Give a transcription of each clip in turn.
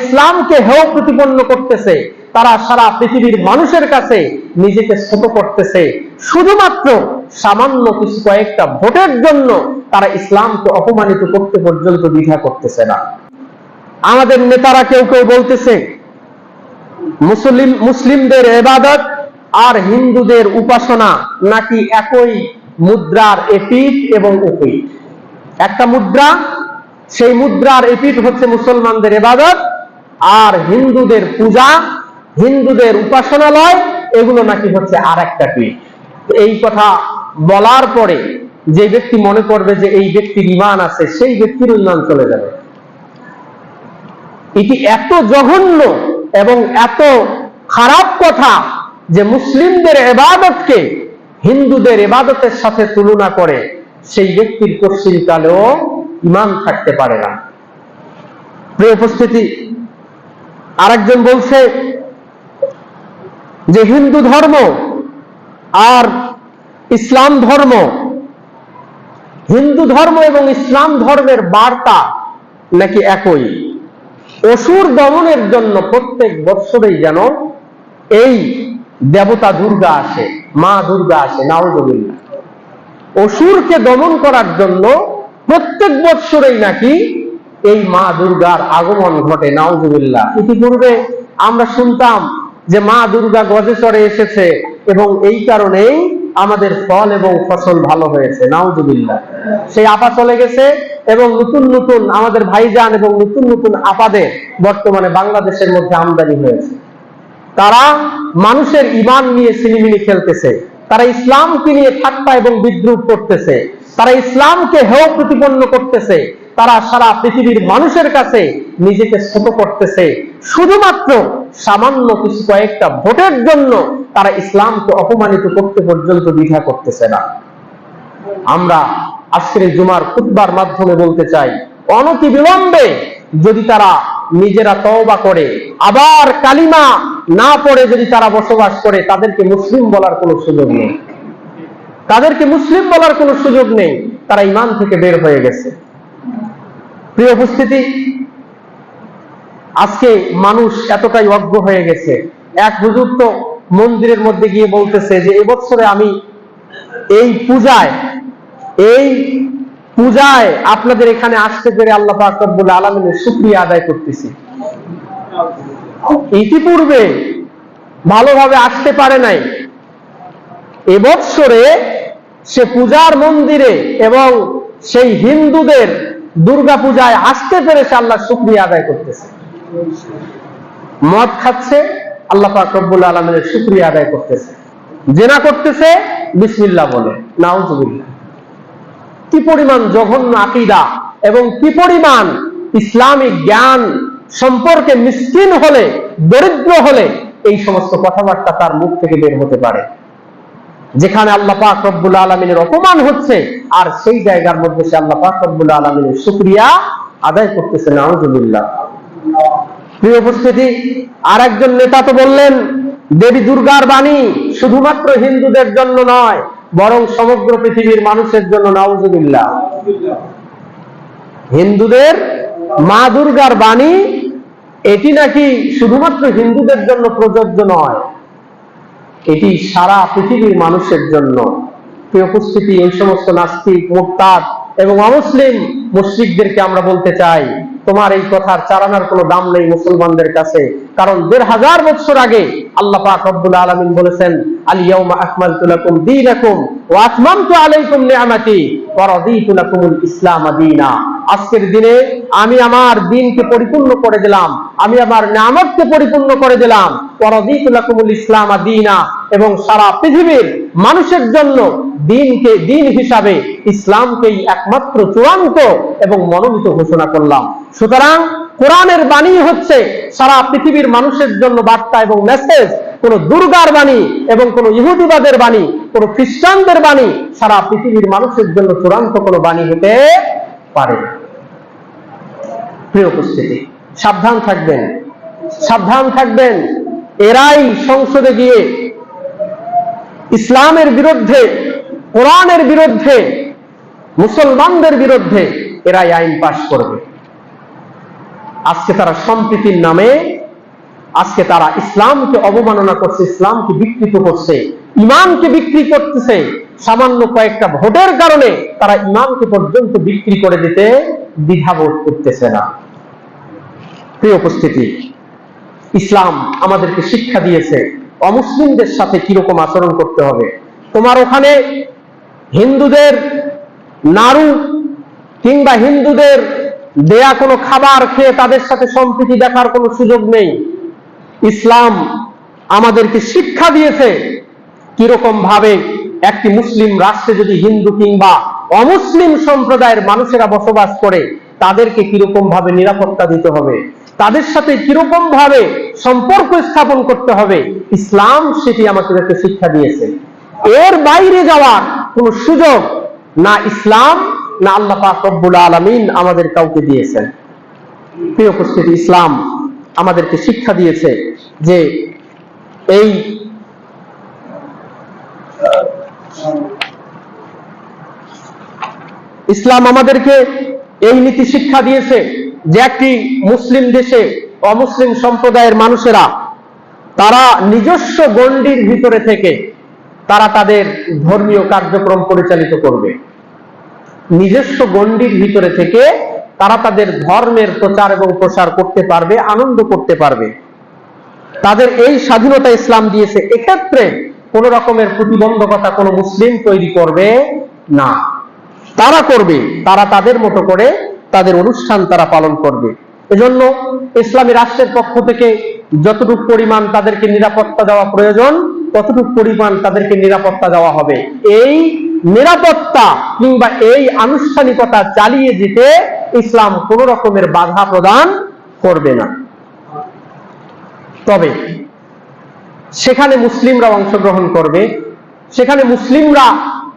ইসলামকে হেয় প্রতিপন্ন করতেছে, তারা সারা পৃথিবীর মানুষের কাছে নিজেকে ছোট করতেছে। শুধুমাত্র সামান্য কিছু কয়েকটা ভোটের জন্য তারা ইসলামকে অপমানিত করতে পর্যন্ত দ্বিধা করতেছে না। আমাদের নেতারা কেউ কেউ বলতেছে, মুসলিম, মুসলিমদের এবাদত আর হিন্দুদের উপাসনা নাকি একই মুদ্রার এপিট এবং উপিট একটা মুদ্রা, সেই মুদ্রার এপিট হচ্ছে মুসলমানদের এবাদত আর হিন্দুদের পূজা, হিন্দুদের উপাসনালয়, এগুলো নাকি হচ্ছে আর একটা পিঠ। এই কথা বলার পরে যে ব্যক্তি মনে করবে যে এই ব্যক্তির ইমান আছে, সেই ব্যক্তির উন্নয়ন চলে যাবে। এটি এত জঘন্য এবং এত খারাপ কথা যে মুসলিমদের এবাদতকে হিন্দুদের এবাদতের সাথে তুলনা করে সেই ব্যক্তির পশ্চিমকালেও ইমান থাকতে পারে না। প্রিয় উপস্থিতি আরেকজন বলছে যে হিন্দু ধর্ম আর ইসলাম ধর্ম, হিন্দু ধর্ম এবং ইসলাম ধর্মের বার্তা নাকি একই? অসুর দমনের জন্য প্রত্যেক বৎসরেই যেন এই দেবতা দুর্গা আসে, মা দুর্গা আসে নাওজবিল্লা অসুরকে দমন করার জন্য প্রত্যেক বৎসরেই নাকি এই মা দুর্গার আগমন ঘটে নাওজবিল্লা ইতিপূর্বে আমরা শুনতাম যে মা দুর্গা গজে চড়ে এসেছে এবং এই কারণেই আমাদের ফল এবং ফসল ভালো হয়েছে, নাউজুবিল্লাহ। সেই আপা চলে গেছে এবং নতুন নতুন আমাদের ভাইজান এবং নতুন নতুন আপাদের বর্তমানে বাংলাদেশের মধ্যে আমদানি হয়েছে। তারা মানুষের ইমান নিয়ে সিনেমিনি খেলতেছে। তারা ইসলামকে নিয়ে ঠাট্টা এবং বিদ্রুপ করতেছে। তারা ইসলামকে হেয় প্রতিপন্ন করতেছে। তারা সারা পৃথিবীর মানুষের কাছে নিজেকে ছোট করতেছে। শুধুমাত্র সামান্য কিছু কয়েকটা ভোটের জন্য তারা ইসলামকে অপমানিত করতে পর্যন্ত দ্বিধা করতেছে না। আমরা আজকের জুমার খুতবার মাধ্যমে বলতে চাই অনতি বিলম্বে যদি তারা নিজেরা তওবা করে, আবার কালিমা না পড়ে যদি তারা বসবাস করে, তাদেরকে মুসলিম বলার কোনো সুযোগ নেই। তাদেরকে মুসলিম বলার কোনো সুযোগ নেই। তারা ইমান থেকে বের হয়ে গেছে। প্রিয় উপস্থিতি, আজকে মানুষ এতটাই অজ্ঞ হয়ে গেছে। এক হুজুর তো মন্দিরের মধ্যে গিয়ে বলতেছে যে, এবছরে আমি এই পূজায় এই পূজায় আপনাদের এখানে আসতে পেরে আল্লাহ রব্বুল আলমিনের শুক্রিয়া আদায় করতেছি। ইতিপূর্বে ভালোভাবে আসতে পারে নাই। এবৎসরে সে পূজার মন্দিরে এবং সেই হিন্দুদের দুর্গা পূজায় আসতে পেরেছে আল্লাহ শুক্রিয়া আদায় করতেছে। মদ খাচ্ছে, আল্লাহ পাক আলমের শুক্রিয়া আদায় করতেছে। জেনা করতেছে, বিসমিল্লাহ বলে, নাউজুবিল্লাহ। কি পরিমাণ জঘন্য আকিদা এবং কি পরিমাণ ইসলামিক জ্ঞান সম্পর্কে মিসকিন হলে, দরিদ্র হলে এই সমস্ত কথাবার্তা তার মুখ থেকে বের হতে পারে। যেখানে আল্লাহ পাক রব্বুল আলমিনের অপমান হচ্ছে, আর সেই জায়গার মধ্যে সে আল্লাহ পাক রব্বুল আলমিনের শুক্রিয়া আদায় করতেছে, নাউজুবিল্লাহ। প্রিয় উপস্থিতি আর একজন নেতা তো বললেন, দেবী দুর্গার বাণী শুধুমাত্র হিন্দুদের জন্য নয়, বরং সমগ্র পৃথিবীর মানুষের জন্য, নাউজুবিল্লাহ। হিন্দুদের মা দুর্গার বাণী, এটি নাকি শুধুমাত্র হিন্দুদের জন্য প্রযোজ্য নয় এটি সারা পৃথিবীর মানুষের জন্য। উপস্থিতি, এই সমস্ত নাস্তিক মোরতাদ এবং অমুসলিম মুশ্রিকদেরকে আমরা বলতে চাই তোমার এই কথার চারানার কোনো দাম নেই মুসলমানদের কাছে। কারণ দেড় হাজার বছর আগে আল্লাহ পাক রব্বুল আলামিন বলেছেন আলিয়াউমা আকমালতু লাকুম দীনাকুম আলাইকুম ইসলাম আজকের দিনে আমি আমার দিনকে পরিপূর্ণ করে দিলাম, আমি আমার নিয়ামতকে পরিপূর্ণ করে দিলাম। ওয়া রাদিতু ইসলাম দীনা এবং সারা পৃথিবীর মানুষের জন্য দিনকে দিন হিসাবে ইসলামকেই একমাত্র চূড়ান্ত এবং মনোনীত ঘোষণা করলাম। সুতরাং কোরআনের বাণী হচ্ছে সারা পৃথিবীর মানুষের জন্য বার্তা এবং মেসেজ কোন দুর্গার বাণী এবং কোন ইহুদিবাদের বাণী, কোন খ্রিস্টানদের বাণী সারা পৃথিবীর মানুষের জন্য চূড়ান্ত কোন বাণী হতে পারে। প্রিয় উপস্থিতি, সাবধান থাকবেন। সাবধান থাকবেন। এরাই সংসদে গিয়ে ইসলামের বিরুদ্ধে, কোরআনের বিরুদ্ধে, মুসলমানদের বিরুদ্ধে এরাই আইন পাশ করবে। আজকে তারা সম্প্রীতির নামে, আজকে তারা ইসলামকে অবমাননা করছে, ইসলামকে বিকৃত করছে, ইমানকে বিক্রি করতেছে। সামান্য কয়েকটা ভোটের কারণে তারা ইমানকে পর্যন্ত বিক্রি করে দিতে দ্বিধাবোধ করতেছে না। প্রিয় উপস্থিতি, ইসলাম আমাদেরকে শিক্ষা দিয়েছে। অমুসলিমদের সাথে কীরকম আচরণ করতে হবে? তোমার ওখানে হিন্দুদের নাড়ু কিংবা হিন্দুদের দেয়া কোনো খাবার খেয়ে তাদের সাথে সম্প্রীতি দেখার কোনো সুযোগ নেই। ইসলাম আমাদেরকে শিক্ষা দিয়েছে কীরকম ভাবে একটি মুসলিম রাষ্ট্রে যদি হিন্দু কিংবা অমুসলিম সম্প্রদায়ের মানুষেরা বসবাস করে, তাদেরকে কীরকম ভাবে নিরাপত্তা দিতে হবে? তাদের সাথে কীরকম ভাবে সম্পর্ক স্থাপন করতে হবে? ইসলাম সেটি আমাদেরকে শিক্ষা দিয়েছে। এর বাইরে যাওয়ার কোন সুযোগ না ইসলাম, না আল্লাহ পাক রব্বুল আলামিন আমাদের কাউকে দিয়েছেন। প্রিয় উপস্থিতি, ইসলাম আমাদেরকে শিক্ষা দিয়েছে যে এই ইসলাম আমাদেরকে এই নীতি শিক্ষা দিয়েছে যে একটি মুসলিম দেশে অমুসলিম সম্প্রদায়ের মানুষেরা, তারা নিজস্ব গণ্ডির ভিতরে থেকে তারা তাদের ধর্মীয় কার্যক্রম পরিচালিত করবে। নিজস্ব গণ্ডির ভিতরে থেকে তারা তাদের ধর্মের প্রচার এবং প্রসার করতে পারবে, আনন্দ করতে পারবে। তাদের এই স্বাধীনতা ইসলাম দিয়েছে, এক্ষেত্রে কোন রকমের প্রতিবন্ধকতা কোনো মুসলিম তৈরি করবে না। তারা করবে, তারা তাদের মতো করে তাদের অনুষ্ঠান তারা পালন করবে। এজন্য ইসলামী রাষ্ট্রের পক্ষ থেকে যতটুকু পরিমাণ তাদেরকে নিরাপত্তা দেওয়া প্রয়োজন, ততটুকু পরিমাণ তাদেরকে নিরাপত্তা দেওয়া হবে। এই নিরাপত্তা কিংবা এই আনুষ্ঠানিকতা চালিয়ে যেতে ইসলাম কোন রকমের বাধা প্রদান করবে না। তবে সেখানে মুসলিমরা অংশগ্রহণ করবে। সেখানে মুসলিমরা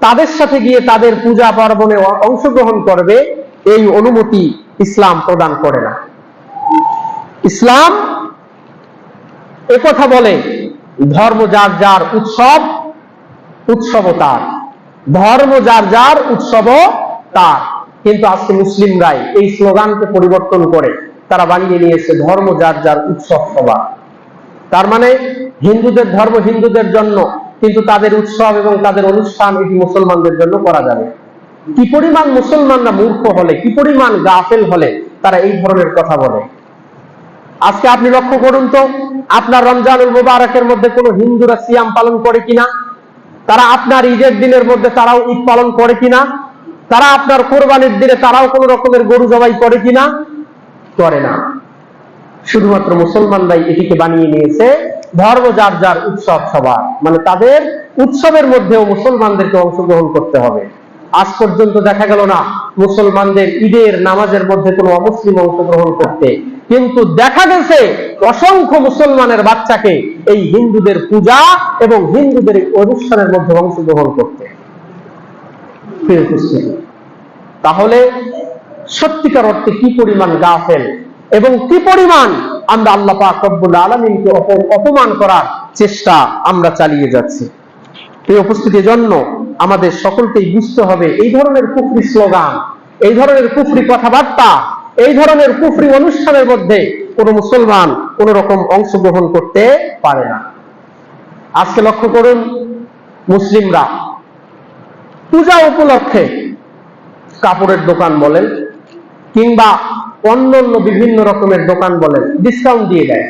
তাদের সাথে গিয়ে তাদের পূজা পার্বণে অংশগ্রহণ করবে। এই অনুমতি ইসলাম প্রদান করে না। ইসলাম একথা বলে, ধর্ম যার যার উৎসব উৎসব তার। ধর্ম যার যার উৎসব তার। কিন্তু আজকে মুসলিমরাই এই স্লোগানকে পরিবর্তন করে তারা বানিয়ে নিয়েছে ধর্ম যার যার উৎসব সবার। তার মানে হিন্দুদের ধর্ম হিন্দুদের জন্য, কিন্তু তাদের উৎসব এবং তাদের অনুষ্ঠান এটি মুসলমানদের জন্য করা যাবে। কি পরিমাণ মুসলমানরা মূর্খ হলে, কি পরিমাণ গাফেল হলে, তারা এই ধরনের কথা বলে। আজকে আপনি লক্ষ্য করুন তো, আপনার রমজানুল মুবারকের মধ্যে কোনো হিন্দুরা সিয়াম পালন করে কিনা? তারা আপনার ঈদের দিনের মধ্যে তারাও ঈদ পালন করে কিনা? তারা আপনার কোরবানির দিনে তারাও কোন রকমের গরু জবাই করে কিনা? করে না। শুধুমাত্র মুসলমানরাই এটিকে বানিয়ে নিয়েছে ধর্ম যার যার উৎসব সবার। মানে তাদের উৎসবের মধ্যেও মুসলমানদেরকে অংশগ্রহণ করতে হবে। আজ পর্যন্ত দেখা গেল না মুসলমানদের ঈদের নামাজের মধ্যে কোনো অমুসলিম অংশগ্রহণ করতে। কিন্তু দেখা গেছে অসংখ্য মুসলমানের বাচ্চাকে এই হিন্দুদের পূজা এবং হিন্দুদের অনুষ্ঠানের মধ্যে অংশগ্রহণ করতে। তাহলে সত্যিকার অর্থে কি পরিমাণ গাফেল এবং কি পরিমাণ আমরা আল্লাহ পাক রব্বুল আলমিনকে অপমান করার চেষ্টা আমরা চালিয়ে যাচ্ছি? এই উপস্থিতির জন্য আমাদের সকলকেই বুঝতে হবে এই ধরনের কুফরি স্লোগান, এই ধরনের কুফরি কথাবার্তা, এই ধরনের কুফরি অনুষ্ঠানের মধ্যে কোনো মুসলমান কোন রকম অংশগ্রহণ করতে পারে না। আজকে লক্ষ্য করুন, মুসলিমরা পূজা উপলক্ষে কাপড়ের দোকান বলেন কিংবা অন্য অন্য বিভিন্ন রকমের দোকান বলেন ডিসকাউন্ট দিয়ে দেয়।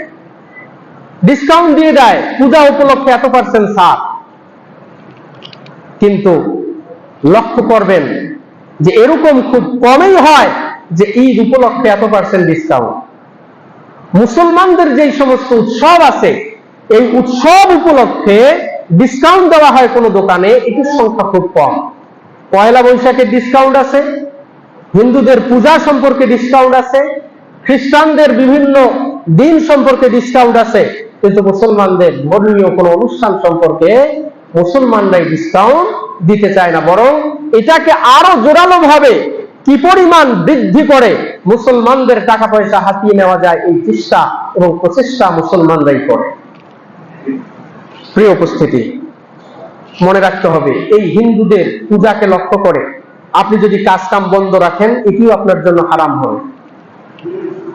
ডিসকাউন্ট দিয়ে দেয়, পূজা উপলক্ষে এত পার্সেন্ট ছাড়। কিন্তু লক্ষ্য করবেন যে এরকম খুব কমই হয় যে ঈদ উপলক্ষে এত পার্সেন্ট ডিসকাউন্ট মুসলমানদের যেই সমস্ত উৎসব আছে, এই উৎসব উপলক্ষে ডিসকাউন্ট দেওয়া হয় কোনো দোকানে, এটির সংখ্যা খুব কম। পয়লা বৈশাখের ডিসকাউন্ট আছে, হিন্দুদের পূজা সম্পর্কে ডিসকাউন্ট আছে, খ্রিস্টানদের বিভিন্ন দিন সম্পর্কে ডিসকাউন্ট আছে, কিন্তু মুসলমানদের ধর্মীয় কোনো অনুষ্ঠান সম্পর্কে মুসলমানরাই ডিসকাউন্ট দিতে চায় না, বরং এটাকে আরও জোরালো ভাবে কি পরিমাণ বৃদ্ধি করে মুসলমানদের টাকা পয়সা হাতিয়ে নেওয়া যায় এই চেষ্টা এবং প্রচেষ্টা মুসলমানরাই করে। প্রিয় উপস্থিতি, মনে রাখতে হবে, এই হিন্দুদের পূজাকে লক্ষ্য করে আপনি যদি কাজ কাম বন্ধ রাখেন, এটিও আপনার জন্য হারাম হবে।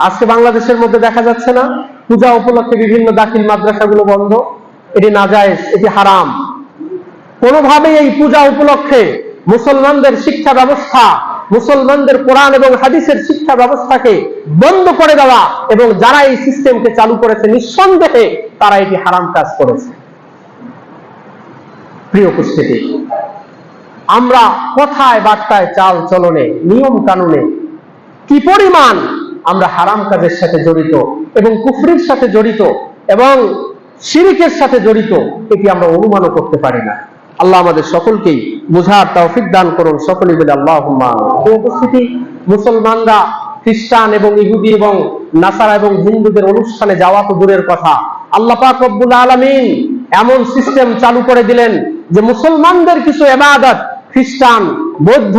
আজকে বাংলাদেশের মধ্যে দেখা যাচ্ছে না, পূজা উপলক্ষে বিভিন্ন দাখিল মাদ্রাসাগুলো বন্ধ। এটি নাজায়েজ, এটি হারাম। কোনোভাবেই এই পূজা উপলক্ষে মুসলমানদের শিক্ষা ব্যবস্থা, মুসলমানদের কোরআন এবং হাদিসের শিক্ষা ব্যবস্থাকে বন্ধ করে দেওয়া এবং যারা এই সিস্টেমকে চালু করেছে নিঃসন্দেহে তারা এটি হারাম কাজ করেছে। প্রিয় উপস্থিতি, আমরা কথায় বার্তায় চাল চলনে, নিয়ম কানুনে কি পরিমাণ আমরা হারাম কাজের সাথে জড়িত এবং কুফরির সাথে জড়িত এবং শিরিকের সাথে জড়িত এটি আমরা অনুমানও করতে পারি না। আল্লাহ আমাদের সকলকেই বোঝার তৌফিক দান করুন। সকলেই বলে আল্লাহ উপস্থিতি মুসলমানরা, খ্রিস্টান এবং ইহুদি এবং নাসারা এবং হিন্দুদের অনুষ্ঠানে যাওয়া তো দূরের কথা। আল্লাহ পাক রব্বুল আলামিন এমন সিস্টেম চালু করে দিলেন যে মুসলমানদের কিছু এবাদত খ্রিস্টান, বৌদ্ধ,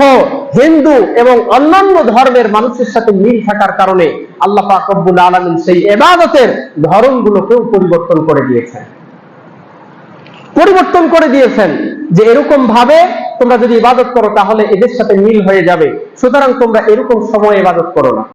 হিন্দু এবং অন্যান্য ধর্মের মানুষের সাথে মিল থাকার কারণে আল্লাহ পাক রব্বুল আলামিন সেই এবাদতের ধরনগুলোকেও পরিবর্তন করে দিয়েছেন। পরিবর্তন করে দিয়েছেন যে এরকম ভাবে তোমরা যদি ইবাদত করো, তাহলে এদের সাথে মিল হয়ে যাবে। সুতরাং তোমরা এরকম সময় ইবাদত করো না।